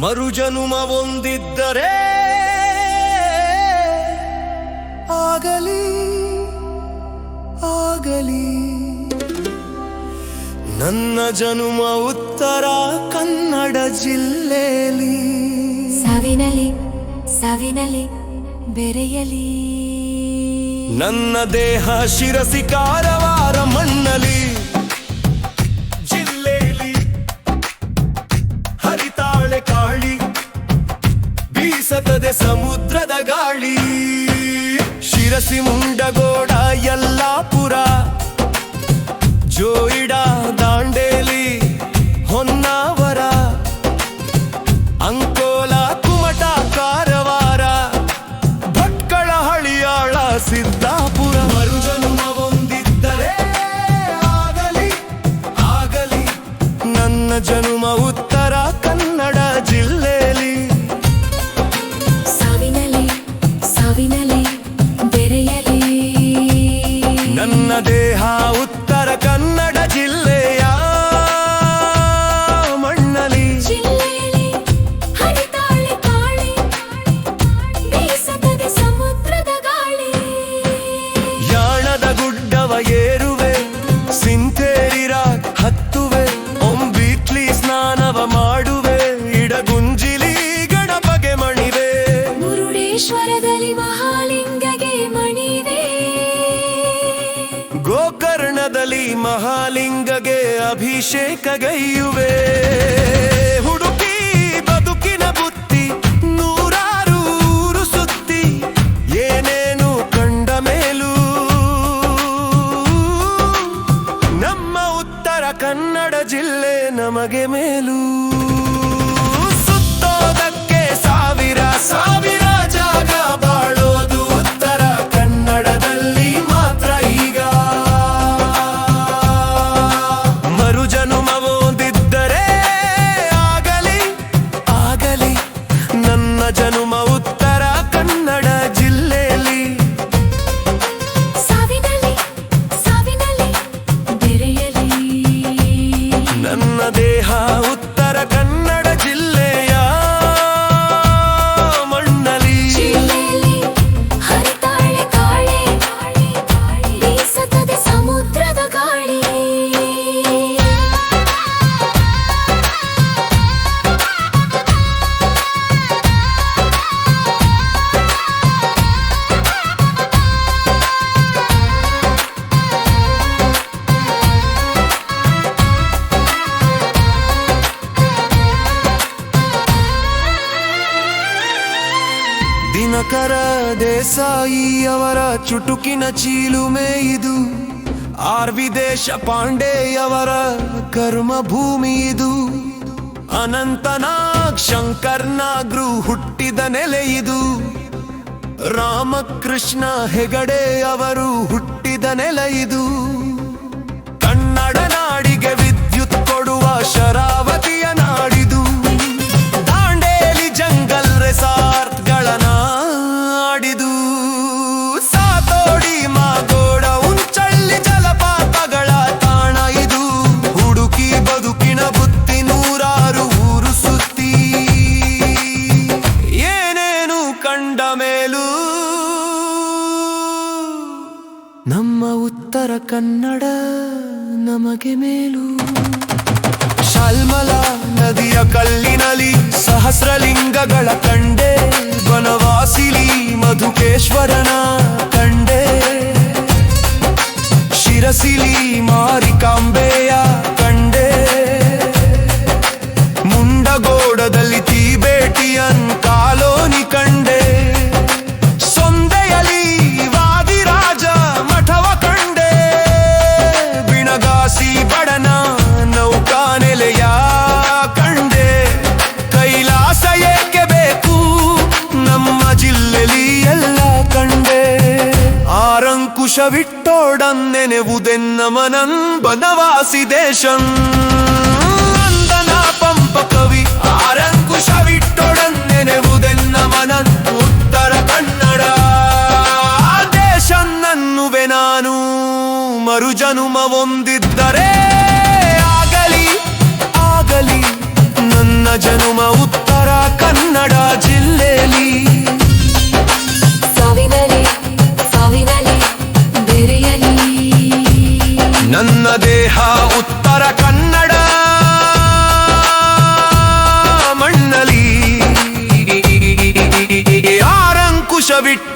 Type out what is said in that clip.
ಮರುಜನುಮ ಒಂದಿದ್ದರೆ ಆಗಲಿ ಆಗಲಿ. ನನ್ನ ಜನುಮ ಉತ್ತರ ಕನ್ನಡ ಜಿಲ್ಲೆಯಲ್ಲಿ. ಸಾವಿನಲಿ ಸಾವಿನಲಿ ಬೆರೆಯಲಿ. ನನ್ನ ದೇಹ ಶಿರಸಿ ಕಾರವಾರ ಮಣ್ಣಲಿ ಬೀಸತದೆ ಸಮುದ್ರದ ಗಾಳಿ. ಶಿರಸಿ ಮುಂಡಗೋಡ ಯಲ್ಲಾಪುರ ಜೋಯಿಡ ಗೋಕರ್ಣದಲ್ಲಿ ಮಹಾಲಿಂಗಗೆ ಅಭಿಷೇಕಗೈಯುವೆ ಹುಡುಕಿ ಬದುಕಿನ ಬುತ್ತಿ ನೂರಾರೂರು ಸುತ್ತಿ ಏನೇನು ಕಂಡ ಮೇಲೂ. ನಮ್ಮ ಉತ್ತರ ಕನ್ನಡ ಜಿಲ್ಲೆ ನಮಗೆ ಮೇಲೂ. ಸುತ್ತೋದಕ್ಕೆ ಸಾವಿರ ಸಾವಿರ ಜಾಗ ಬಾಳೋದು ದಿನಕರ ದೇಸಾಯಿ ಅವರ ಚುಟುಕಿನ ಚೀಲುಮೆ ಇದು. ಆರ್ ವಿದೇಶ ಪಾಂಡೆಯವರ ಕರ್ಮ ಭೂಮಿ ಇದು. ಅನಂತನಾಗ್ ಶಂಕರ್ನಾಗ್ರು ಹುಟ್ಟಿದ ನೆಲೆ ಇದು. ರಾಮಕೃಷ್ಣ ಹೆಗಡೆ ಅವರು ಹುಟ್ಟಿದ ನೆಲ ಇದು. ಉತ್ತರ ಕನ್ನಡ ನಮಗೆ ಮೇಲು. ಶಾಲ್ಮಲ ನದಿಯ ಕಲ್ಲಿನಲಿ ಸಹಸ್ರಲಿಂಗಗಳ ಕಂಡೆ ಬನವಾಸಿಲಿ ಮಧುಕೇಶ್ವರನ ಕಂಡೆ ಶಿರಸಿಲಿ ಮಾರಿಕಾಂಬೆಯ ಕಂಡೆ ಮುಂಡಗೋಡದಲ್ಲಿ ತೀಬೇಟಿಯನ್ ಕಾಲೋನಿ ಆರಂಕುಶವಿಟ್ಟೋಡನ್ನೆನೆವುದೆನ್ನ ಮನನ್ ಬನವಾಸಿ ದೇಶಂ. ನಂದನ ಪಂಪ ಕವಿ ಆರಂಕುಶವಿಟ್ಟೊಡನ್ನೆನೆವುದೆನ್ನ ಮನನ್ ಉತ್ತರ ಕನ್ನಡ. ದೇಶನ್ನನ್ನುವೆ ನಾನು ಮರುಜನುಮ ಒಂದಿದ್ದರೆ ದೇಹ ಉತ್ತರ ಕನ್ನಡ. ಮಣ್ಣಲಿ ಆರಂಕುಶವಿಟ್ಟೋಡಂ